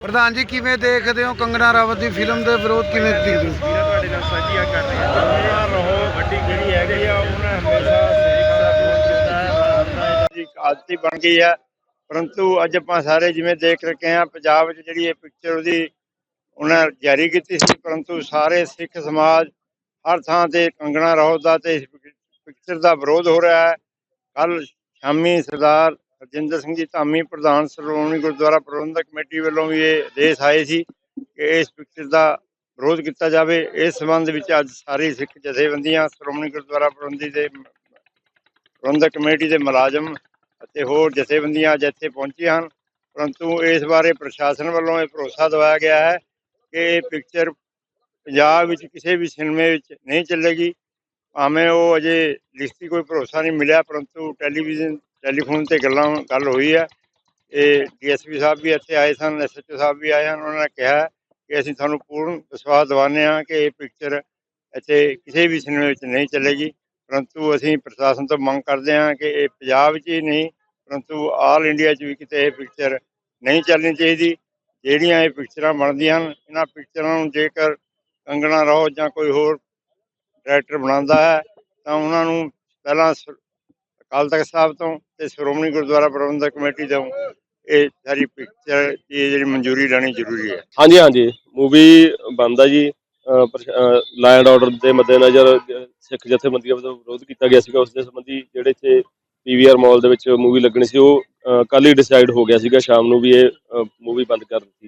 ਪ੍ਰਧਾਨ ਜੀ ਕਿਵੇਂ ਦੇਖਦੇ ਹੋ ਕੰਗਨਾ ਰਾਵਤ ਦੀ ਫਿਲਮ ਦੇ ਵਿਰੋਧ ਕਿਵੇਂ ਦੇਖਦੇ ਹੋ ਤੁਹਾਡੇ ਨਾਲ ਸਾਂਝੀਆਂ ਕਰ ਰਹੇ ਹਾਂ। ਕੰਗਨਾ ਰਹੋ ਵੱਡੀ ਜਿਹੜੀ ਹੈਗੀ ਆ ਉਹਨਾਂ ਹਮੇਸ਼ਾ ਸਿੱਖ ਦਾ ਵਿਰੋਧ ਕੀਤਾ ਹੈ ਜੀ ਆਦਤੀ ਬਣ ਗਈ ਹੈ ਪਰੰਤੂ ਅੱਜ ਆਪਾਂ ਸਾਰੇ ਜਿਵੇਂ ਦੇਖ ਰਹੇ ਹਾਂ ਪੰਜਾਬ ਵਿੱਚ ਜਿਹੜੀ ਇਹ ਪਿਕਚਰ ਉਹਦੀ ਉਹਨਾਂ ਜਾਰੀ ਕੀਤੀ ਸੀ ਪਰੰਤੂ ਸਾਰੇ ਸਿੱਖ ਸਮਾਜ ਹਰ ਥਾਂ ਤੇ ਕੰਗਣਾ ਰਹੋ ਦਾ ਤੇ ਇਸ ਪਿਕਚਰ ਦਾ ਵਿਰੋਧ ਹੋ ਰਿਹਾ ਹੈ। ਕੱਲ ਸ਼ਾਮੀ ਸਰਦਾਰ ਰਜਿੰਦਰ ਸਿੰਘ ਜੀ ਧਾਮੀ ਪ੍ਰਧਾਨ ਸ਼੍ਰੋਮਣੀ ਗੁਰਦੁਆਰਾ ਪ੍ਰਬੰਧਕ ਕਮੇਟੀ ਵੱਲੋਂ ਵੀ ਇਹ ਆਦੇਸ਼ ਆਏ ਸੀ ਕਿ ਇਸ ਪਿਕਚਰ ਦਾ ਵਿਰੋਧ ਕੀਤਾ ਜਾਵੇ। ਇਸ ਸੰਬੰਧ ਵਿੱਚ ਅੱਜ ਸਾਰੀ ਸਿੱਖ ਜਥੇਬੰਦੀਆਂ, ਸ਼੍ਰੋਮਣੀ ਗੁਰਦੁਆਰਾ ਪ੍ਰਬੰਧੀ ਦੇ ਪ੍ਰਬੰਧਕ ਕਮੇਟੀ ਦੇ ਮੁਲਾਜ਼ਮ ਅਤੇ ਹੋਰ ਜਥੇਬੰਦੀਆਂ ਅੱਜ ਇੱਥੇ ਪਹੁੰਚੀਆਂ ਹਨ। ਪਰੰਤੂ ਇਸ ਬਾਰੇ ਪ੍ਰਸ਼ਾਸਨ ਵੱਲੋਂ ਇਹ ਭਰੋਸਾ ਦਿਵਾਇਆ ਗਿਆ ਹੈ ਕਿ ਇਹ ਪਿਕਚਰ ਪੰਜਾਬ ਵਿੱਚ ਕਿਸੇ ਵੀ ਸਿਨੇਮੇ ਵਿੱਚ ਨਹੀਂ ਚੱਲੇਗੀ। ਭਾਵੇਂ ਉਹ ਅਜੇ ਲਿਖਤੀ ਕੋਈ ਭਰੋਸਾ ਨਹੀਂ ਮਿਲਿਆ, ਪਰੰਤੂ ਟੈਲੀਵਿਜ਼ਨ ਟੈਲੀਫੋਨ ਤੇ ਗੱਲਾਂ, ਗੱਲ ਹੋਈ ਹੈ ਇਹ ਡੀਐਸਪੀ ਸਾਹਿਬ ਵੀ ਇੱਥੇ ਆਏ ਸਨ ਐਸਐਚਓ ਸਾਹਿਬ ਵੀ ਆਏ ਹਨ, ਉਹਨਾਂ ਨੇ ਕਿਹਾ ਕਿ ਅਸੀਂ ਤੁਹਾਨੂੰ ਪੂਰਨ ਵਿਸ਼ਵਾਸ ਦਿਵਾਉਂਦੇ ਹਾਂ ਕਿ ਇਹ ਪਿਕਚਰ ਇੱਥੇ ਕਿਸੇ ਵੀ ਸਿਨੇਮੇ ਵਿੱਚ ਨਹੀਂ ਚੱਲੇਗੀ। ਪਰੰਤੂ ਅਸੀਂ ਪ੍ਰਸ਼ਾਸਨ ਤੋਂ ਮੰਗ ਕਰਦੇ ਹਾਂ ਕਿ ਇਹ ਪੰਜਾਬ 'ਚ ਹੀ ਨਹੀਂ, ਪਰੰਤੂ ਆਲ ਇੰਡੀਆ 'ਚ ਵੀ ਕਿਤੇ ਇਹ ਪਿਕਚਰ ਨਹੀਂ ਚੱਲਣੀ ਚਾਹੀਦੀ। ਜਿਹੜੀਆਂ ਇਹ ਪਿਕਚਰਾਂ ਬਣਦੀਆਂ ਹਨ, ਇਹਨਾਂ ਪਿਕਚਰਾਂ ਨੂੰ ਜੇਕਰ ਕੰਗਣਾ ਰਹੋ ਜਾਂ ਕੋਈ ਹੋਰ ਡਾਇਰੈਕਟਰ ਬਣਾਉਂਦਾ ਹੈ, ਤਾਂ ਉਹਨਾਂ ਨੂੰ ਪਹਿਲਾਂ ਸ- ਅਕਾਲ ਤਖਤ ਸਾਹਿਬ ਤੋਂ ਤੇ ਸ਼੍ਰੋਮਣੀ ਗੁਰਦੁਆਰਾ ਪ੍ਰਬੰਧਕ ਕਮੇਟੀ ਤੋਂ ਇਹ ਸਾਰੀ ਪਿਕਚਰ ਦੀ ਜਿਹੜੀ ਮਨਜ਼ੂਰੀ ਲੈਣੀ ਜ਼ਰੂਰੀ ਹੈ। ਹਾਂਜੀ ਹਾਂਜੀ। ਮੂਵੀ ਬੰਦਾ ਜੀ। ਲਾਇਨ ਆਰਡਰ ਦੇ ਮੱਦੇਨਜ਼ਰ ਸਿੱਖ ਜਥੇਬੰਦੀਆਂ ਵੱਲੋਂ ਵਿਰੋਧ ਕੀਤਾ ਗਿਆ ਸੀਗਾ। ਉਸ ਦੇ ਸੰਬੰਧੀ ਜਿਹੜੇ ਇੱਥੇ ਪੀਵੀਆਰ ਮਾਲ ਦੇ ਵਿੱਚ ਮੂਵੀ ਲੱਗਣੀ ਸੀ, ਉਹ ਕੱਲ ਹੀ ਡਿਸਾਈਡ ਹੋ ਗਿਆ ਸੀਗਾ। ਸ਼ਾਮ ਨੂੰ ਵੀ ਇਹ ਮੂਵੀ ਬੰਦ ਕਰ ਦਿੱਤੀ।